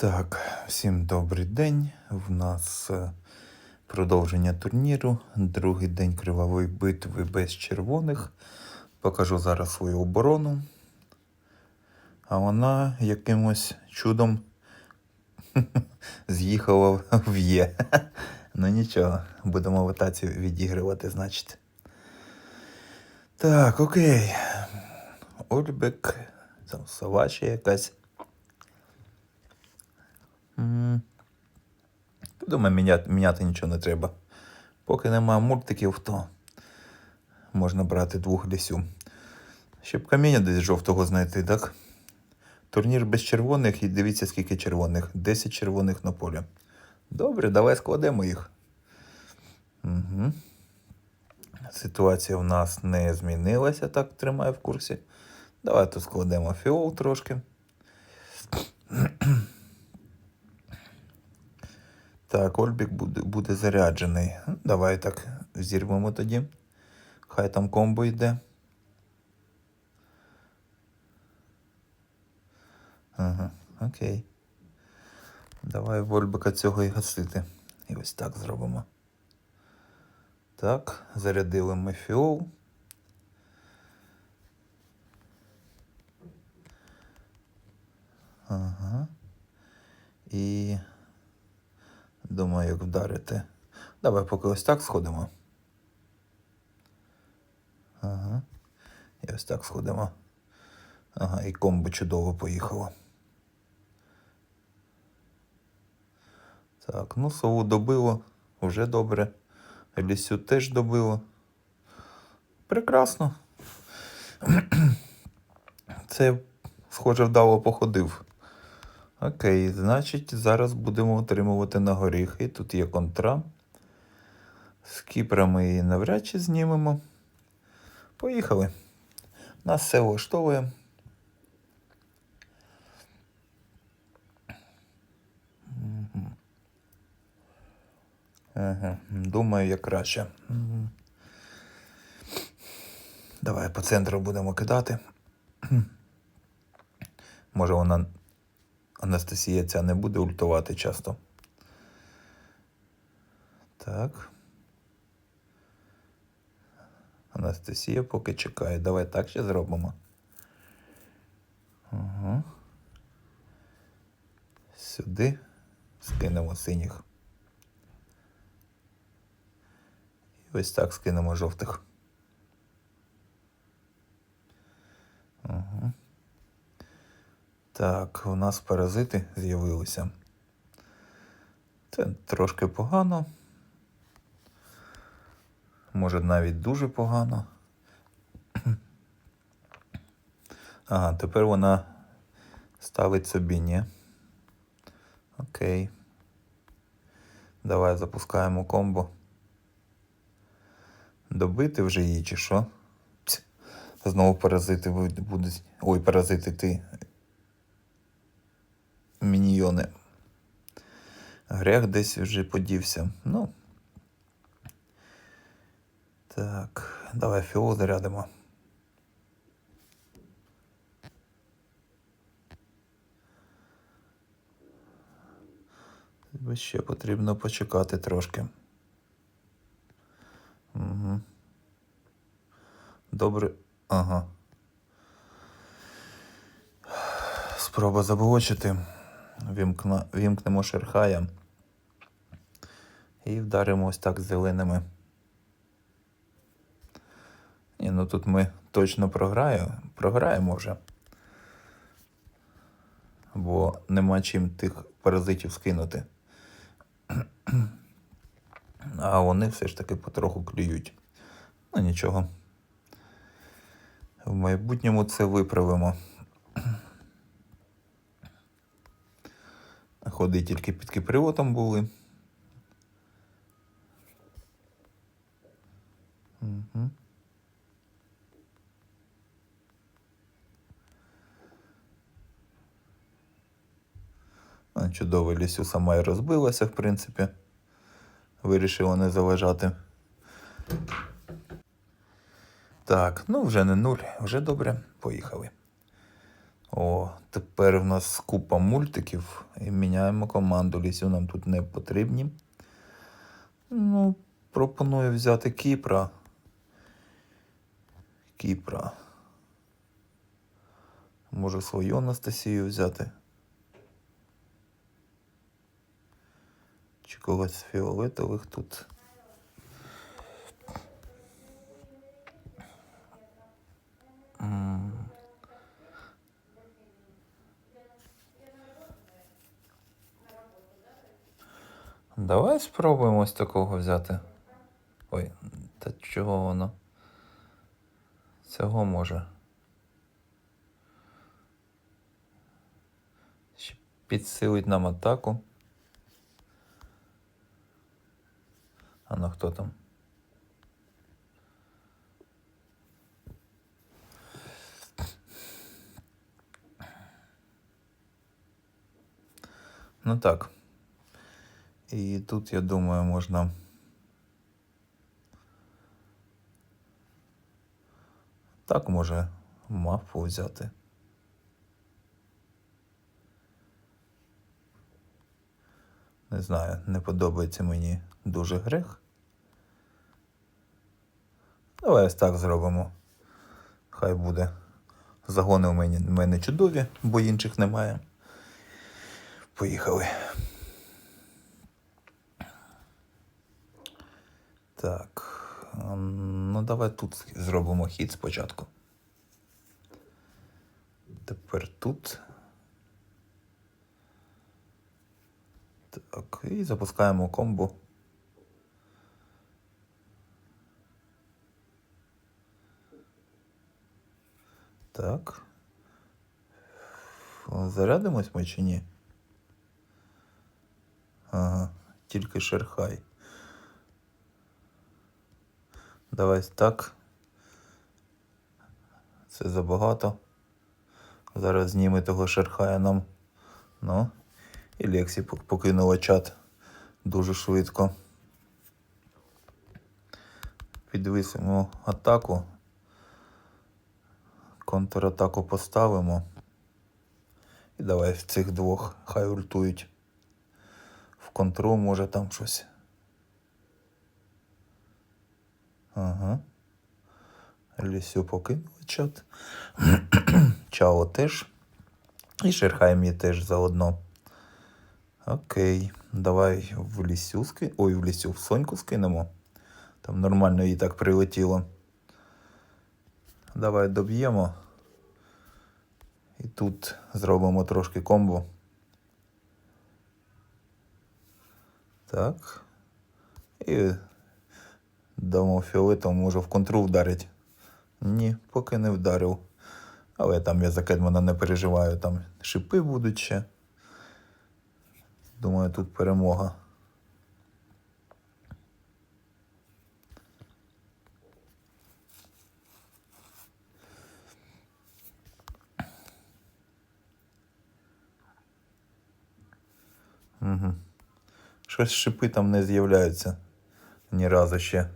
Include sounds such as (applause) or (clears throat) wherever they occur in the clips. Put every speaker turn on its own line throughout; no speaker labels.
Так, всім добрий день. В нас е, продовження турніру. Другий день кривавої битви без червоних. Покажу зараз свою оборону. А вона якимось чудом (laughs) з'їхала в Є. (laughs) Ну нічого, будемо витацію відігрувати, значить. Так, окей. Ольбек, там сова якась. Думаю, міняти, міняти нічого не треба. Поки немає мультиків, то можна брати двох лісю. Щоб каміння десь жовтого знайти, так? Турнір без червоних і дивіться, скільки червоних. 10 червоних на полі. Добре, давай складемо їх. Угу. Ситуація в нас не змінилася, так тримаю в курсі. Давай тут складемо фіол трошки. Так, Ольбік буде, буде заряджений. Ну, Давай так зірвемо тоді. Хай там комбо йде. Ага, окей. Давай Вольбика цього і гасити. І ось так зробимо. Так, зарядили ми фіол. Ага. І думаю, як вдарити. Давай поки ось так сходимо. Ага. І ось так сходимо. Ага, і комбо чудово поїхало. Так, ну сову добило, вже добре. Лісю теж добило. Прекрасно. (clears throat) Це, схоже, вдало походив. Окей, значить, зараз будемо отримувати на горіхи. Тут є контра. З Кіпра ми її навряд чи знімемо. Поїхали. Нас все влаштовує. Ага, думаю, як краще. Давай по центру будемо кидати. Може вона Анастасія ця не буде ультувати часто. Так. Анастасія поки чекає. Давай так ще зробимо. Ага. Сюди скинемо синіх. І ось так скинемо жовтих. Ага. Так, у нас паразити з'явилися. Це трошки погано. Може навіть дуже погано. (clears throat) Ага, тепер вона ставить собі, ні. Окей. Давай запускаємо комбо. Добити вже її чи що? Знову паразити будуть. Ой, паразити ти. Міньйони. Грех десь вже подівся. Ну. Так, давай фіол зарядимо. Ще потрібно почекати трошки. Угу. Добре. Ага. Спроба заблочити. Вімкна... Вімкнемо шерхая. І вдаримо ось так зеленими. Ні, ну тут ми точно програємо. Програємо вже. Бо нема чим тих паразитів скинути. (clears throat) А вони все ж таки потроху клюють. Ну нічого. В майбутньому це виправимо. Ходи тільки під кипривотом були. Угу. Чудово, лісю сама і розбилася, в принципі. Вирішила не заважати. Так, ну вже не нуль, вже добре, поїхали. О, тепер в нас купа мультиків і міняємо команду. Лісю нам тут не потрібні. Ну, пропоную взяти Кіпра. Кіпра. Може свою Анастасію взяти. Чи когось фіолетових тут. Давай спробуємо ось такого взяти. Ой, та чого воно? Цього може. Підсилить нам атаку. А ну хто там? Ну так. І тут, я думаю, можна. Так може мавпу взяти. Не знаю, не подобається мені дуже грех. Давай ось так зробимо. Хай буде. Загони у мене, в мене чудові, бо інших немає. Поїхали. Так. Ну, давай тут зробимо хід спочатку. Тепер тут. Так, і запускаємо комбо. Так. Зарядимось ми чи ні? Ага, тільки шерхай. Давай так. Це забагато. Зараз зніме того шерхая нам. Ну. І Лексі покинула чат дуже швидко. Підвисимо атаку. Контратаку поставимо. І давай в цих двох хай ультують. В контру може там щось. Ага. Лісю покинула чат. (clears throat) Чао теж. І Шерхай мені теж заодно. Окей. Давай в лісю ски... Ой, в лісю в Соньку скинемо. Там нормально їй так прилетіло. Давай доб'ємо. І тут зробимо трошки комбо. Так. І дамо фіолетовому, може в контру вдарить. Ні, поки не вдарив. Але там я за Кедмана не переживаю, там шипи будуть ще. Думаю, тут перемога. Угу. Щось шипи там не з'являються ні разу ще.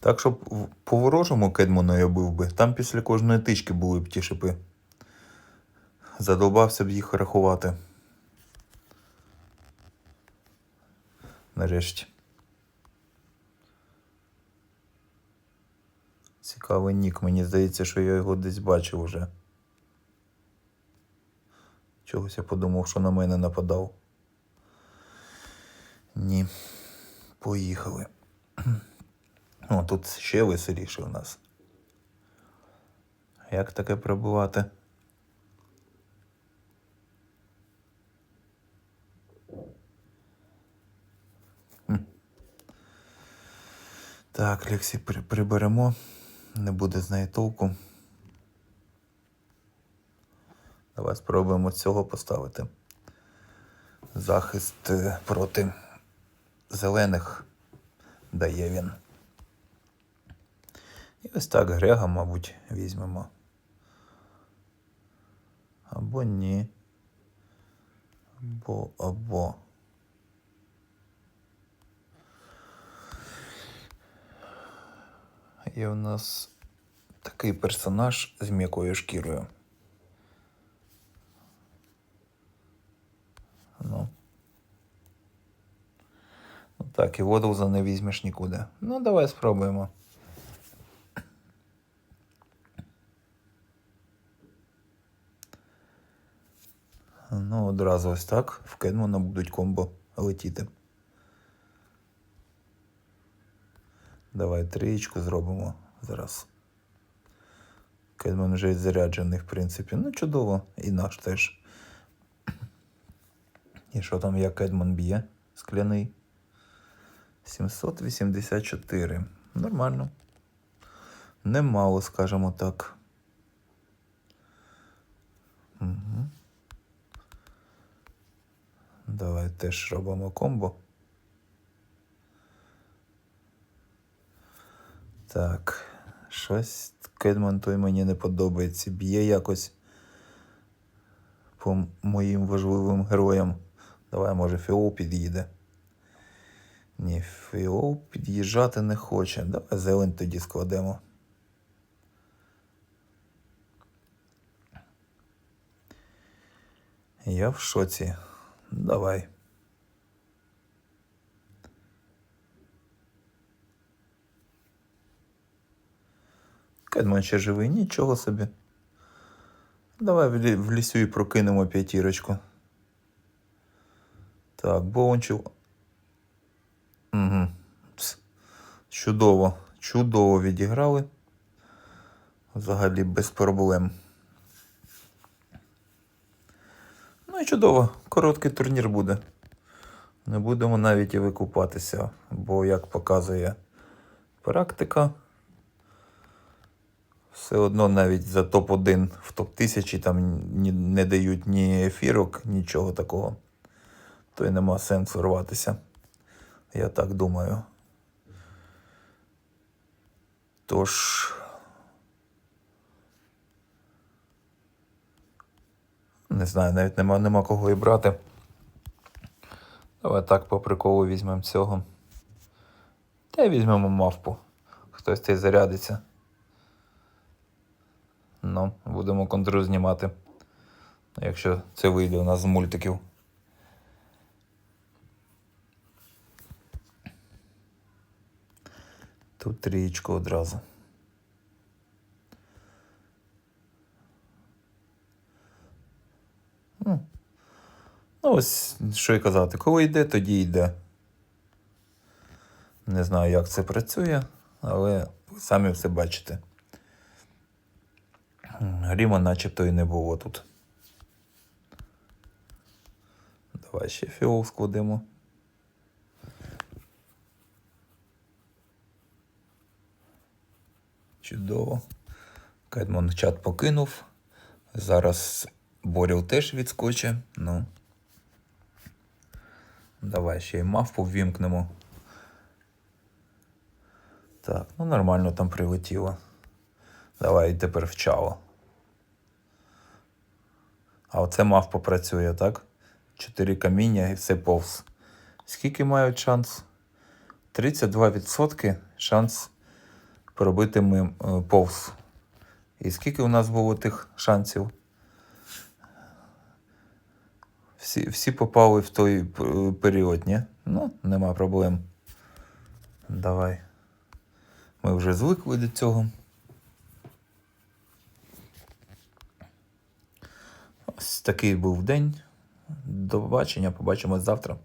Так, щоб по ворожому кедмону я бив би, там після кожної тички були б ті шипи. Задолбався б їх рахувати. Нарешті. Цікавий нік, мені здається, що я його десь бачив уже. Чогось я подумав, що на мене нападав. Ні. Поїхали. О, тут ще веселіше у нас. Як таке пробувати? Так, Лексі приберемо. Не буде з неї толку. Давай спробуємо цього поставити. Захист е, проти зелених дає він. І ось так Грега, мабуть, візьмемо. Або ні. Або, або. Є у нас такий персонаж з м'якою шкірою. Ну. Ну Так, і воду за не візьмеш нікуди. Ну, давай спробуємо. Ну, одразу ось так. В Кедмана будуть комбо летіти. Давай трієчку зробимо зараз. Кедман вже заряджений, в принципі. Ну, чудово. І наш теж. І що там як Кедман б'є? Скляний. 784. Нормально. Немало, скажімо так. Угу. Давай теж робимо комбо. Так, щось Кедман той мені не подобається. Б'є якось по моїм важливим героям. Давай, може, Фіол під'їде. Ні, Фіол під'їжджати не хоче. Давай зелень тоді складемо. Я в шоці. Давай. Кедман ще живий, нічого собі. Давай в, лі- лісю і прокинемо п'ятірочку. Так, Бончев. Угу. Чудово, чудово відіграли. Взагалі без проблем. Ну і чудово, короткий турнір буде. Не будемо навіть і викупатися, бо, як показує практика, все одно навіть за топ-1 в топ-1000 там не дають ні ефірок, нічого такого. То й нема сенсу рватися. Я так думаю. Тож. Не знаю, навіть нема, нема кого і брати. Давай так по приколу візьмемо цього. Та й візьмемо мавпу. Хтось цей зарядиться. Ну, будемо контру знімати. Якщо це вийде у нас з мультиків. Тут трієчку одразу. Ну, ось що й казати, коли йде, тоді йде. Не знаю, як це працює, але самі все бачите. Гріма начебто і не було тут. Давай ще фіол складемо. Чудово. Кедмон чат покинув. Зараз Боріл теж відскоче. Ну. Давай ще й мавпу ввімкнемо. Так, ну нормально там прилетіло. Давай тепер вчало. А оце мавпа працює, так? Чотири каміння і все повз. Скільки мають шанс? 32% шанс пробити ми е, повз. І скільки у нас було тих шансів? Всі, всі попали в той період, ні? Ну, нема проблем. Давай. Ми вже звикли до цього. Ось такий був день. До побачення, побачимось завтра.